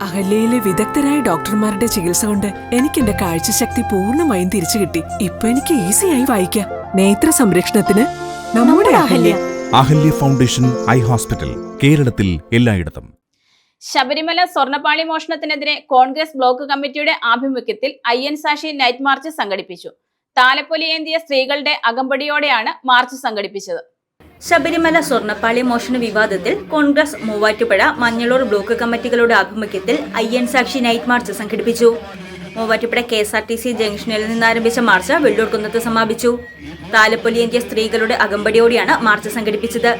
അഹല്യയിലെ വിദഗ്ധരായ ഡോക്ടർമാരുടെ ചികിത്സ കൊണ്ട് എനിക്ക് എന്റെ കാഴ്ചശക്തി പൂർണമായും തിരിച്ചു കിട്ടി. ഇപ്പൊ എനിക്ക് ഈസിയായി വായിക്കാം. നേത്ര സംരക്ഷണത്തിന് നമ്മുടെ Ahalya. Ahalya foundation eye hospital കേരളത്തിൽ എല്ലായിടത്തും. ശബരിമല സ്വർണപ്പാളി മോഷണത്തിനെതിരെ കോൺഗ്രസ് ബ്ലോക്ക് കമ്മിറ്റിയുടെ ആഭിമുഖ്യത്തിൽ അയ്യൻ സാക്ഷി നൈറ്റ് മാർച്ച് സംഘടിപ്പിച്ചു. താലപ്പൊലി ഏന്തിയ സ്ത്രീകളുടെ അകമ്പടിയോടെയാണ് മാർച്ച് സംഘടിപ്പിച്ചത്. ശബരിമല സ്വർണപ്പാളി മോഷണ വിവാദത്തിൽ കോൺഗ്രസ് മൂവാറ്റുപുഴ മഞ്ഞളൂർ ബ്ലോക്ക് കമ്മിറ്റികളുടെ ആഭിമുഖ്യത്തിൽ അയ്യൻ സാക്ഷി നൈറ്റ് മാർച്ച് സംഘടിപ്പിച്ചു. Muvattupuzha K S R T C ജംഗ്ഷനിൽ നിന്നാരംഭിച്ച മാർച്ച് വെള്ളൂർക്കുന്നത്ത് സമാപിച്ചു. താലപ്പൊലിയേന്തിയ സ്ത്രീകളുടെ അകമ്പടിയോടെയാണ് മാർച്ച് സംഘടിപ്പിച്ചത്.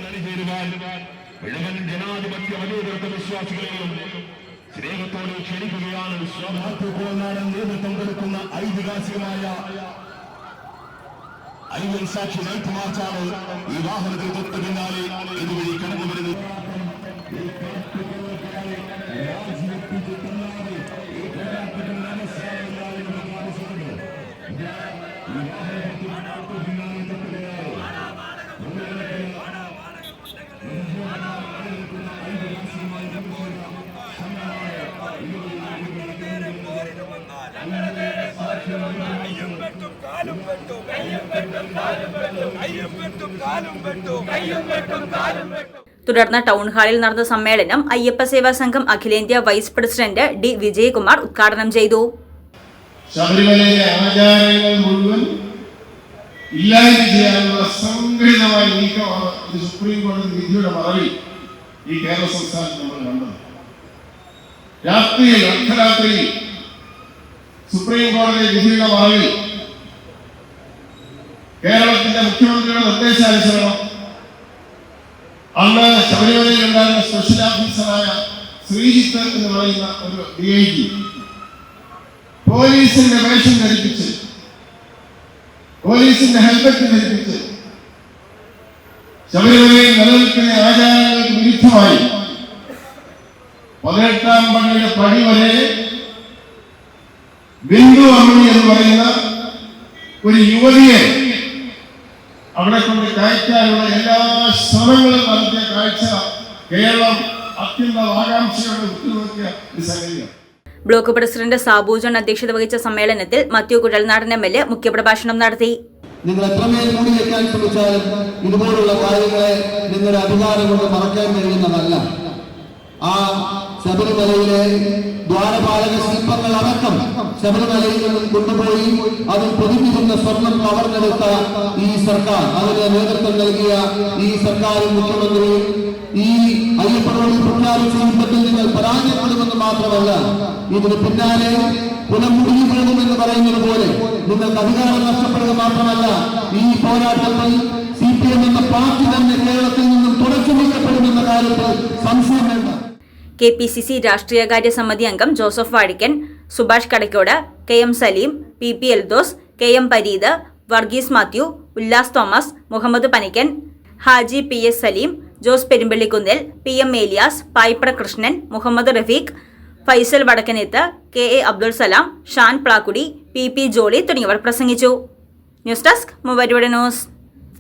അയ്യൻ സാക്ഷി നൈറ്റ് മാർച്ചാണ് ഈ വാഹനത്തിൽ തൊട്ട് പിന്നാലെ ഇതുവഴി കടന്നു വരുന്നത് തുടർന്ന് ടൗൺ ഹാളിൽ നടന്ന സമ്മേളനം അയ്യപ്പ സേവാ സംഘം അഖിലേന്ത്യാ വൈസ് പ്രസിഡന്റ് ഡി വിജയകുമാർ ഉദ്ഘാടനം ചെയ്തു. ശബരിമലയിലെ ആചാരങ്ങൾ മുഴുവൻ ഇല്ലായ്മ ചെയ്യാനുള്ള സംഘടിതമായ നീക്കമാണ് സുപ്രീം കോടതി വിധിയുടെ മറവിൽ ഈ നമ്മൾ കണ്ടത്. രാത്രിയിൽ അർദ്ധരാത്രിയിൽ സുപ്രീം കോടതി വിധിയുടെ മറവിൽ കേരളത്തിന്റെ മുഖ്യമന്ത്രിയുടെ നിർദ്ദേശാനുസരണം അന്ന് ശബരിമലയിൽ ഉണ്ടായിരുന്ന സ്പെഷ്യൽ ഓഫീസറായ ശ്രീജിത്ത് എന്ന് പറയുന്ന ഒരു ഡി ഐ ജി പോലീസിന്റെ വേഷം ധരിപ്പിച്ച് പോലീസിന്റെ ഹെൽമെറ്റ് ധരിപ്പിച്ച് ശബരിമലയിൽ നിലനിൽക്കുന്ന ആചാരങ്ങൾക്ക് വിരുദ്ധമായി പതിനെട്ടാം പള്ളിയുടെ പടി വരെ ബിന്ദു അമ്മണി എന്ന് പറയുന്ന ഒരു യുവതിയെ അവിടെ കൊണ്ട് കയറ്റാനുള്ള എല്ലാ ശ്രമങ്ങളും നടത്തിയ കാഴ്ച കേരളം അത്യന്തം ആകാംക്ഷയോടെ ഉറ്റുനോക്കിയ ഒരു സംഗതിയാണ്. ബ്ലോക്ക് പ്രസിഡന്റ് സാബു ജോൺ അധ്യക്ഷത വഹിച്ച സമ്മേളനത്തിൽ Mathew Kuzhalnadan M L A മുഖ്യപ്രഭാഷണം നടത്തി. നിങ്ങൾ എത്രമേൽ മൂടി വെക്കാൻ ശ്രമിച്ചാലും ഇതുപോലുള്ള കാര്യങ്ങളെ നിങ്ങളുടെ അധികാരം കൊണ്ട് മറക്കാൻ കഴിയുന്നതല്ല. ആ ശബരിമലയിലെ ദ്വാരപാലക ശില്പങ്ങൾ അടക്കം ശബരിമലയിൽ നിന്നും കൊണ്ടുപോയി അതിൽ പൊതിഞ്ഞിരുന്ന സ്വർണം കവർന്നെടുത്ത ഈ സർക്കാർ അതിന് നേതൃത്വം നൽകിയ ഈ സർക്കാരും മുഖ്യമന്ത്രിയും ഈ അയ്യപ്പനോട് പ്രഖ്യാപിച്ച യുദ്ധത്തിൽ നിങ്ങൾ പരാജയപ്പെടുമെന്ന് മാത്രമല്ല ഇതിന് പിന്നാലെ പുനമുടിഞ്ഞു വീഴുമെന്ന് പറയുന്നത് പോലെ നിങ്ങൾക്ക് അധികാരം നഷ്ടപ്പെടുക മാത്രമല്ല ഈ പോരാട്ടത്തിൽ സി പി എം എന്ന പാർട്ടി തന്നെ കേരളത്തിൽ നിന്നും തുടച്ചു നീക്കപ്പെടുമെന്ന കാര്യത്തിൽ സംശയം വേണ്ട. കെ പി സി സി രാഷ്ട്രീയകാര്യ സമിതി അംഗം Joseph Vazhakkan Subhash Kadakkode K M Saleem P P Eldhose K M Pareed Varghese Mathew Ullas Thomas Muhammad Panikkan Haji P S Saleem Jose Perumballikunnil P M Eliyas Payipra Krishnan Muhammad Rafeeq Faisal Vadakkanethu K A Abdul Salam Shan Plakudy P P Jolly തുടങ്ങിയവർ പ്രസംഗിച്ചു. News desk മൂവരുടെ news.